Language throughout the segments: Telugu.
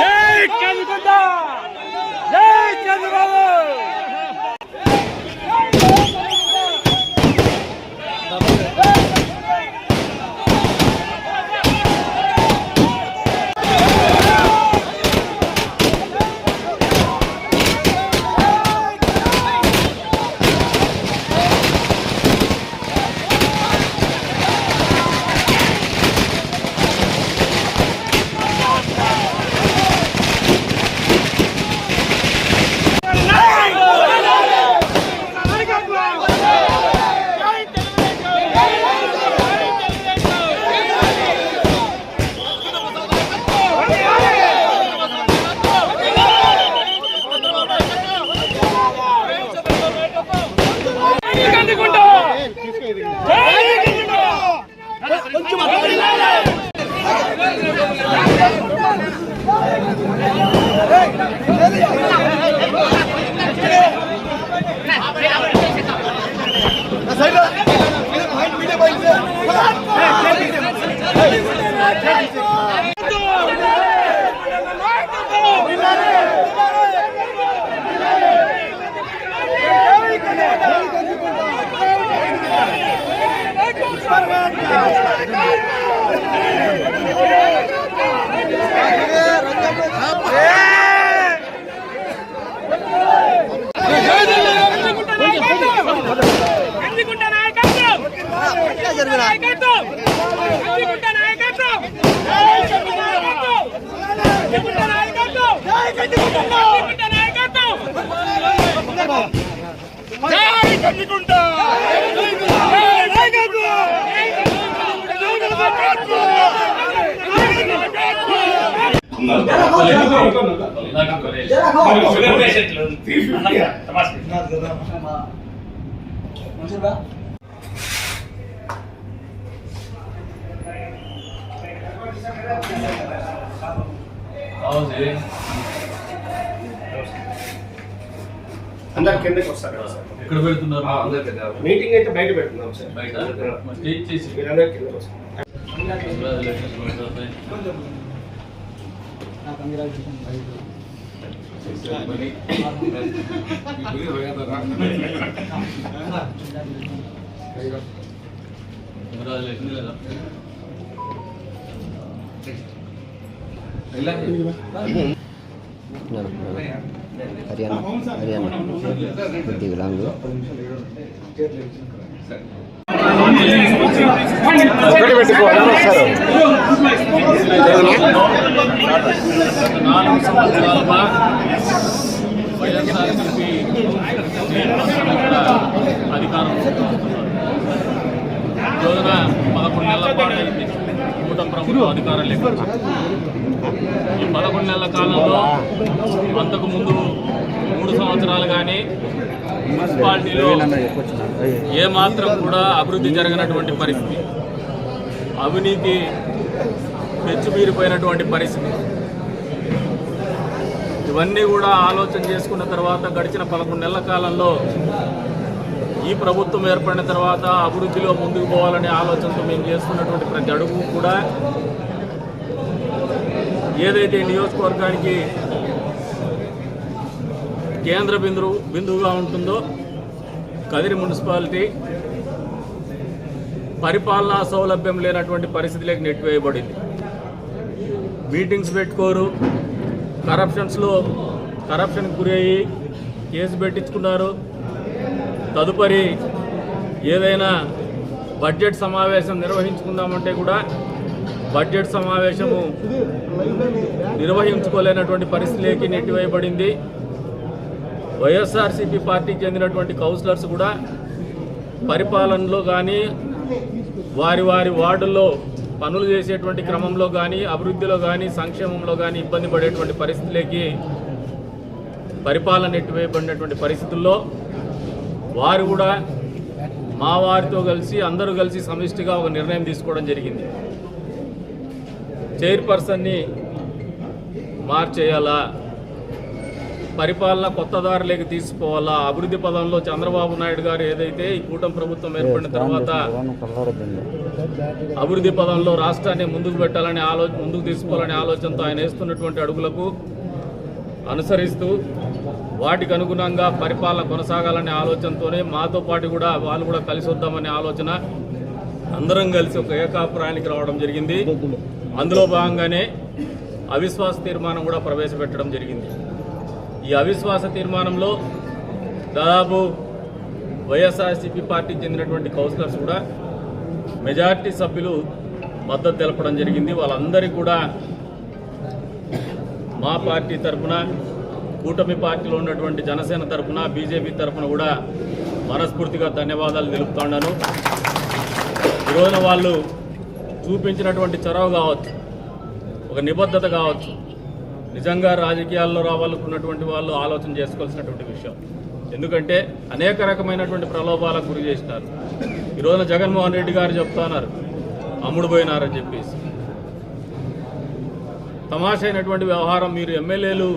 జై కందుకుంట! జై చంద్రబాబు జై కందుకుంట అందరు కిందకి వస్తారు కదా సార్. ఎక్కడ పెడుతున్నారు? ఆ, అందరు కింద. మీటింగ్ అయితే బయట పెట్టుకున్నాం సార్. బయట? స్టేజ్ చేసి. మీరందరూ కిందకి వస్తారు. Congratulations, Mr. హర్యానా హర్యానా కొద్ది విలాంగు గత నాలుగు వైఎస్ఆర్సీపీ అధికారం. రోజున పదకొండు నెలల పాటు నూట ప్రభుత్వం అధికారం లేకుండా. ఈ పదకొండు నెలల కాలంలో అంతకు ముందు మూడు సంవత్సరాలు కానీ మున్సిపాలిటీలో ఏమాత్రం కూడా అభివృద్ధి జరగనటువంటి పరిస్థితి. అవినీతి పెచ్చుమీరిపోయినటువంటి పరిస్థితి. ఇవన్నీ కూడా ఆలోచన చేసుకున్న తర్వాత గడిచిన పదకొండు నెలల కాలంలో ఈ ప్రభుత్వం ఏర్పడిన తర్వాత అభివృద్ధిలో ముందుకు పోవాలనే ఆలోచనతో మేము చేస్తున్నటువంటి ప్రతి అడుగు కూడా ఏదైతే నియోజకవర్గానికి కేంద్ర బిందువు బిందువుగా ఉంటుందో కదిరి మున్సిపాలిటీ పరిపాలనా సౌలభ్యం లేనటువంటి పరిస్థితిలోకి నెట్టివేయబడింది. మీటింగ్స్ పెట్టుకోరు కరప్షన్స్లో కరప్షన్కి గురి అయ్యి కేసు పెట్టించుకున్నారు. తదుపరి ఏదైనా బడ్జెట్ సమావేశం నిర్వహించుకుందామంటే కూడా బడ్జెట్ సమావేశము నిర్వహించుకోలేనటువంటి పరిస్థితిలోకి నెట్టివేయబడింది. వైఎస్ఆర్సీపీ పార్టీకి చెందినటువంటి కౌన్సిలర్స్ కూడా పరిపాలనలో కానీ వారి వారి వార్డుల్లో పనులు చేసేటువంటి క్రమంలో కానీ అభివృద్ధిలో కానీ సంక్షేమంలో కానీ ఇబ్బంది పడేటువంటి పరిస్థితులకి పరిపాలన నెట్టివేయబడినటువంటి పరిస్థితుల్లో వారు కూడా మా వారితో కలిసి అందరూ కలిసి సమిష్టిగా ఒక నిర్ణయం తీసుకోవడం జరిగింది. చైర్పర్సన్ని మార్చేయాలా? పరిపాలన కొత్త దారిలోకి తీసుకోవాలా? అభివృద్ధి పదంలో చంద్రబాబు నాయుడు గారు ఏదైతే ఈ కూటమి ప్రభుత్వం ఏర్పడిన తర్వాత అభివృద్ధి పదంలో రాష్ట్రాన్ని ముందుకు పెట్టాలనే ఆలో ముందుకు తీసుకోవాలనే ఆలోచనతో ఆయన వేస్తున్నటువంటి అడుగులకు అనుసరిస్తూ వాటికి అనుగుణంగా పరిపాలన కొనసాగాలనే ఆలోచనతోనే మాతో పాటు కూడా వాళ్ళు కూడా కలిసి వద్దామనే ఆలోచన అందరం కలిసి ఒక ఏకాభిప్రాయానికి రావడం జరిగింది. అందులో భాగంగానే అవిశ్వాస తీర్మానం కూడా ప్రవేశపెట్టడం జరిగింది. ఈ అవిశ్వాస తీర్మానంలో దాదాపు వైఎస్ఆర్సీపీ పార్టీకి చెందినటువంటి కౌన్సిలర్స్ కూడా మెజార్టీ సభ్యులు మద్దతు తెలపడం జరిగింది. వాళ్ళందరికీ కూడా మా పార్టీ తరఫున కూటమి పార్టీలో ఉన్నటువంటి జనసేన తరఫున బీజేపీ తరఫున కూడా మనస్ఫూర్తిగా ధన్యవాదాలు తెలుపుతున్నాను ఈరోజున వాళ్ళు చూపించినటువంటి చొరవ కావచ్చు ఒక నిబద్ధత కావచ్చు నిజంగా రాజకీయాల్లో రావాలనుకున్నటువంటి వాళ్ళు ఆలోచన చేసుకోవాల్సినటువంటి విషయం. ఎందుకంటే అనేక రకమైనటువంటి ప్రలోభాలకు గురి చేసినారు. ఈరోజున జగన్మోహన్ రెడ్డి గారు చెప్తున్నారు అమ్ముడు పోయినారని చెప్పేసి. తమాషైనటువంటి వ్యవహారం మీరు ఎమ్మెల్యేలు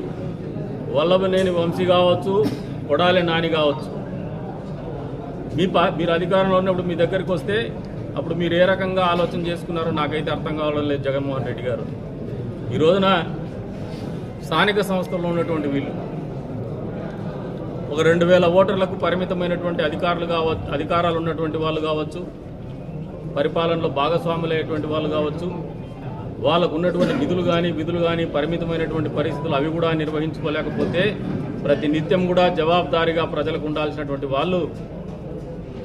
వల్లభనేని వంశీ కావచ్చు కొడాలి నాని కావచ్చు. మీ పా మీరు అధికారంలో ఉన్నప్పుడు మీ దగ్గరికి వస్తే అప్పుడు మీరు ఏ రకంగా ఆలోచన చేసుకున్నారో నాకైతే అర్థం కావడం లేదు జగన్మోహన్ రెడ్డి గారు. ఈ రోజున స్థానిక సంస్థల్లో ఉన్నటువంటి వీళ్ళు ఒక రెండు వేల ఓటర్లకు పరిమితమైనటువంటి అధికారులు కావచ్చు అధికారాలు ఉన్నటువంటి వాళ్ళు కావచ్చు పరిపాలనలో భాగస్వాములైనటువంటి వాళ్ళు కావచ్చు వాళ్ళకు ఉన్నటువంటి నిధులు కానీ విధులు కానీ పరిమితమైనటువంటి పరిస్థితులు అవి కూడా నిర్వహించుకోలేకపోతే ప్రతి నిత్యం కూడా జవాబుదారీగా ప్రజలకు ఉండాల్సినటువంటి వాళ్ళు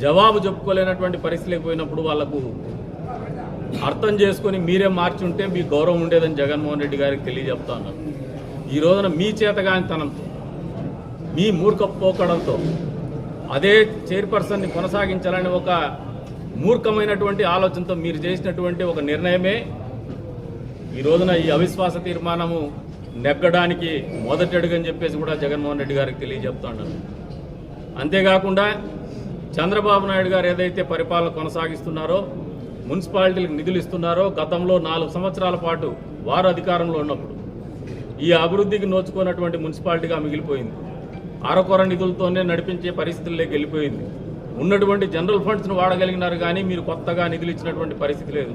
జవాబు చెప్పుకోలేనటువంటి పరిస్థితికి పోయినప్పుడు వాళ్ళకు అర్థం చేసుకొని మీరే మార్చుంటే మీ గౌరవం ఉండేదని జగన్మోహన్ రెడ్డి గారికి తెలియజెప్తా ఈ రోజున మీ చేతగానితనంతో మీ మూర్ఖ పోకడంతో అదే చైర్పర్సన్ని కొనసాగించాలని ఒక మూర్ఖమైనటువంటి ఆలోచనతో మీరు చేసినటువంటి ఒక నిర్ణయమే ఈ రోజున ఈ అవిశ్వాస తీర్మానము నెగ్గడానికి మొదటి అడుగు అని చెప్పేసి కూడా జగన్మోహన్ రెడ్డి గారికి తెలియజెప్తున్నాను అంతేకాకుండా చంద్రబాబు నాయుడు గారు ఏదైతే పరిపాలన కొనసాగిస్తున్నారో మున్సిపాలిటీలకు నిధులు ఇస్తున్నారో గతంలో నాలుగు సంవత్సరాల పాటు వారు అధికారంలో ఉన్నప్పుడు ఈ అభివృద్ధికి నోచుకున్నటువంటి మున్సిపాలిటీగా మిగిలిపోయింది. అరకొర నిధులతోనే నడిపించే పరిస్థితుల్లోకి వెళ్ళిపోయింది. ఉన్నటువంటి జనరల్ ఫండ్స్ను వాడగలిగినారు కానీ మీరు కొత్తగా నిధులు ఇచ్చినటువంటి పరిస్థితి లేదు.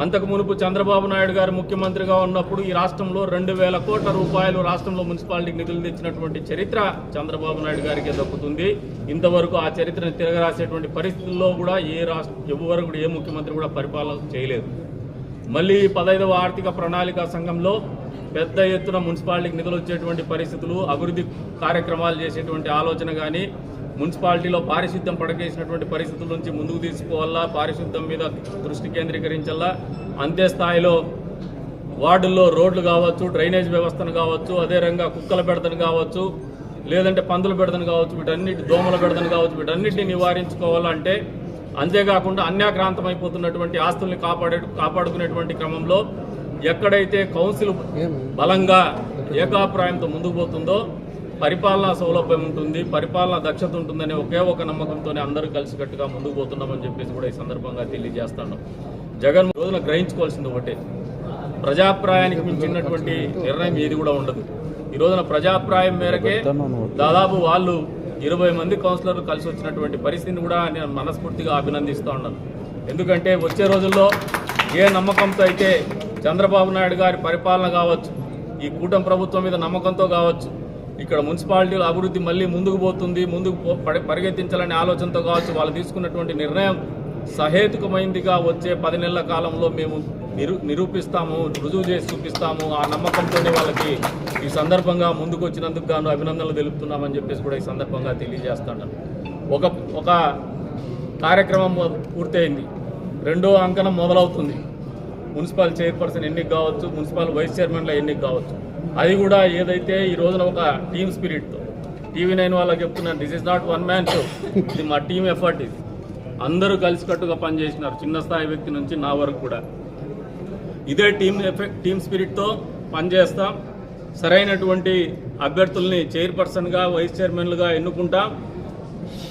అంతకు మునుపు చంద్రబాబు నాయుడు గారు ముఖ్యమంత్రిగా ఉన్నప్పుడు ఈ రాష్ట్రంలో రెండు వేల కోట్ల రూపాయలు రాష్ట్రంలో మున్సిపాలిటీకి నిధులు తెచ్చినటువంటి చరిత్ర చంద్రబాబు నాయుడు గారికి దక్కుతుంది. ఇంతవరకు ఆ చరిత్రను తిరగరాసేటువంటి పరిస్థితుల్లో కూడా ఏ రాష్ట్ర ఎవరు కూడా ఏ ముఖ్యమంత్రి కూడా పరిపాలన చేయలేదు. మళ్ళీ పదహైదవ ఆర్థిక ప్రణాళిక సంఘంలో పెద్ద ఎత్తున మున్సిపాలిటీకి నిధులు వచ్చేటువంటి పరిస్థితులు అభివృద్ధి కార్యక్రమాలు చేసేటువంటి ఆలోచన కానీ మున్సిపాలిటీలో పారిశుద్ధ్యం పడకేసినటువంటి పరిస్థితుల నుంచి ముందుకు తీసుకోవాలా పారిశుద్ధ్యం మీద దృష్టి కేంద్రీకరించాలా? అంతే స్థాయిలో వార్డుల్లో రోడ్లు కావచ్చు డ్రైనేజ్ వ్యవస్థను కావచ్చు అదే రంగా కుక్కల బెడతను కావచ్చు లేదంటే పందుల బెడతను కావచ్చు వీటన్నిటి దోమల బెడతను కావచ్చు వీటన్నిటిని నివారించుకోవాలంటే అంతేకాకుండా అన్యాక్రాంతమైపోతున్నటువంటి ఆస్తుల్ని కాపాడే కాపాడుకునేటువంటి క్రమంలో ఎక్కడైతే కౌన్సిల్ బలంగా ఏకాభిప్రాయంతో ముందుకు పోతుందో పరిపాలనా సౌలభ్యం ఉంటుంది పరిపాలనా దక్షత ఉంటుందనే ఒకే ఒక నమ్మకంతోనే అందరూ కలిసికట్టుగా ముందుకు పోతున్నామని చెప్పేసి కూడా ఈ సందర్భంగా తెలియజేస్తాను. జగన్ రోజున గ్రహించుకోవాల్సింది ఒకటే ప్రజాప్రాయానికి మించినటువంటి నిర్ణయం ఏది కూడా ఉండదు. ఈ రోజున ప్రజాప్రాయం మేరకే దాదాపు వాళ్ళు ఇరవై మంది కౌన్సిలర్లు కలిసి వచ్చినటువంటి పరిస్థితిని కూడా నేను మనస్ఫూర్తిగా అభినందిస్తూ ఉన్నాను. ఎందుకంటే వచ్చే రోజుల్లో ఏ నమ్మకంతో అయితే చంద్రబాబు నాయుడు గారి పరిపాలన కావచ్చు ఈ కూటమి ప్రభుత్వం మీద నమ్మకంతో కావచ్చు ఇక్కడ మున్సిపాలిటీల అభివృద్ధి మళ్ళీ ముందుకు పోతుంది ముందుకు పో- పరి- పరిగెత్తించాలనే ఆలోచనతో కావచ్చు వాళ్ళు తీసుకున్నటువంటి నిర్ణయం సహేతుకమైందిగా వచ్చే పది నెలల కాలంలో మేము నిరూ నిరూపిస్తాము రుజువు చేసి చూపిస్తాము. ఆ నమ్మకంతోనే వాళ్ళకి ఈ సందర్భంగా ముందుకు వచ్చినందుకు గాను అభినందనలు తెలుపుతున్నామని చెప్పేసి కూడా ఈ సందర్భంగా తెలియజేస్తాను. ఒక ఒక కార్యక్రమం పూర్తయింది. రెండో అంకణం మొదలవుతుంది. మున్సిపల్ చైర్పర్సన్ ఎన్నిక కావచ్చు మున్సిపల్ వైస్ చైర్మన్ల ఎన్నిక కావచ్చు. అది కూడా ఏదైతే ఈ రోజున ఒక టీమ్ స్పిరిట్తో టీవీ నైన్ వాళ్ళకి చెప్తున్నాను this is not one man show ఇది మా టీం ఎఫర్ట్ ఇది. అందరూ కలిసికట్టుగా పనిచేసినారు చిన్న స్థాయి వ్యక్తి నుంచి నా వరకు కూడా. ఇదే టీం ఎఫెక్ట్ టీం స్పిరిట్తో పనిచేస్తాం. సరైనటువంటి అభ్యర్థుల్ని చైర్పర్సన్గా వైస్ చైర్మన్లుగా ఎన్నుకుంటాం.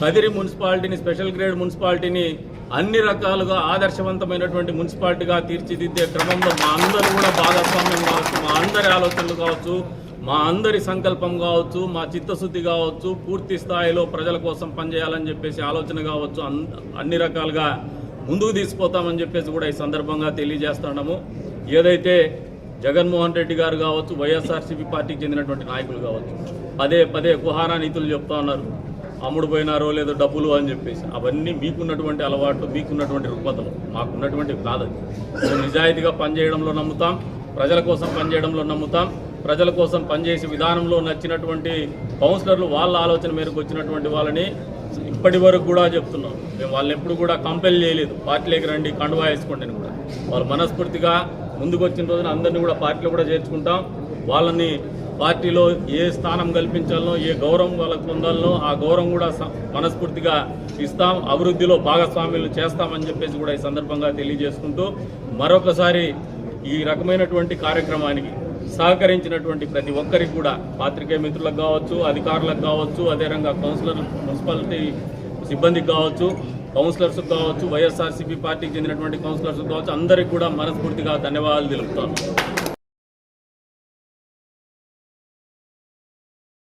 కదిరి మున్సిపాలిటీని స్పెషల్ గ్రేడ్ మున్సిపాలిటీని అన్ని రకాలుగా ఆదర్శవంతమైనటువంటి మున్సిపాలిటీగా తీర్చిదిద్దే క్రమంలో మా అందరూ కూడా భాగస్వామ్యం కావచ్చు మా అందరి ఆలోచనలు కావచ్చు మా అందరి సంకల్పం కావచ్చు మా చిత్తశుద్ధి కావచ్చు పూర్తి స్థాయిలో ప్రజల కోసం పనిచేయాలని చెప్పేసి ఆలోచన కావచ్చు అన్- అన్ని రకాలుగా ముందుకు తీసుకుపోతామని చెప్పేసి కూడా ఈ సందర్భంగా తెలియజేస్తున్నాము. ఏదైతే జగన్మోహన్ రెడ్డి గారు కావచ్చు వైఎస్ఆర్సీపీ పార్టీకి చెందినటువంటి నాయకులు కావచ్చు పదే పదే కుహారా నీతులు చెప్తా ఉన్నారు. అమ్ముడుపోయినారో లేదో డబ్బులు అని చెప్పేసి. అవన్నీ మీకున్నటువంటి అలవాట్లు మీకున్నటువంటి రుగ్మతలు మాకున్నటువంటి కాదది మేము నిజాయితీగా పనిచేయడంలో నమ్ముతాం ప్రజల కోసం పనిచేయడంలో నమ్ముతాం ప్రజల కోసం పనిచేసే విధానంలో నచ్చినటువంటి కౌన్సిలర్లు వాళ్ళ ఆలోచన మేరకు వచ్చినటువంటి వాళ్ళని ఇప్పటి వరకు కూడా చెప్తున్నాం. మేము వాళ్ళని ఎప్పుడు కూడా కంపెల్ చేయలేదు. పార్టీలోకి రండి కండువా వేసుకోండి కూడా. వాళ్ళు మనస్ఫూర్తిగా ముందుకు వచ్చిన రోజున అందరినీ కూడా పార్టీలో కూడా చేర్చుకుంటాం. వాళ్ళని పార్టీలో ఏ స్థానం కల్పించాలనో ఏ గౌరవం వాళ్ళకు పొందాలనో ఆ గౌరవం కూడా మనస్ఫూర్తిగా ఇస్తాం. అభివృద్ధిలో భాగస్వామ్యులు చేస్తామని చెప్పేసి కూడా ఈ సందర్భంగా తెలియజేసుకుంటూ మరొకసారి ఈ రకమైనటువంటి కార్యక్రమానికి సహకరించినటువంటి ప్రతి ఒక్కరికి కూడా పాత్రికేయ మిత్రులకు కావచ్చు అధికారులకు కావచ్చు అదేవిధంగా కౌన్సిలర్ మున్సిపాలిటీ సిబ్బందికి కావచ్చు కౌన్సిలర్స్ కావచ్చు వైఎస్ఆర్సీపీ పార్టీకి చెందినటువంటి కౌన్సిలర్స్ కావచ్చు అందరికీ కూడా మనస్ఫూర్తిగా ధన్యవాదాలు తెలుపుతాను.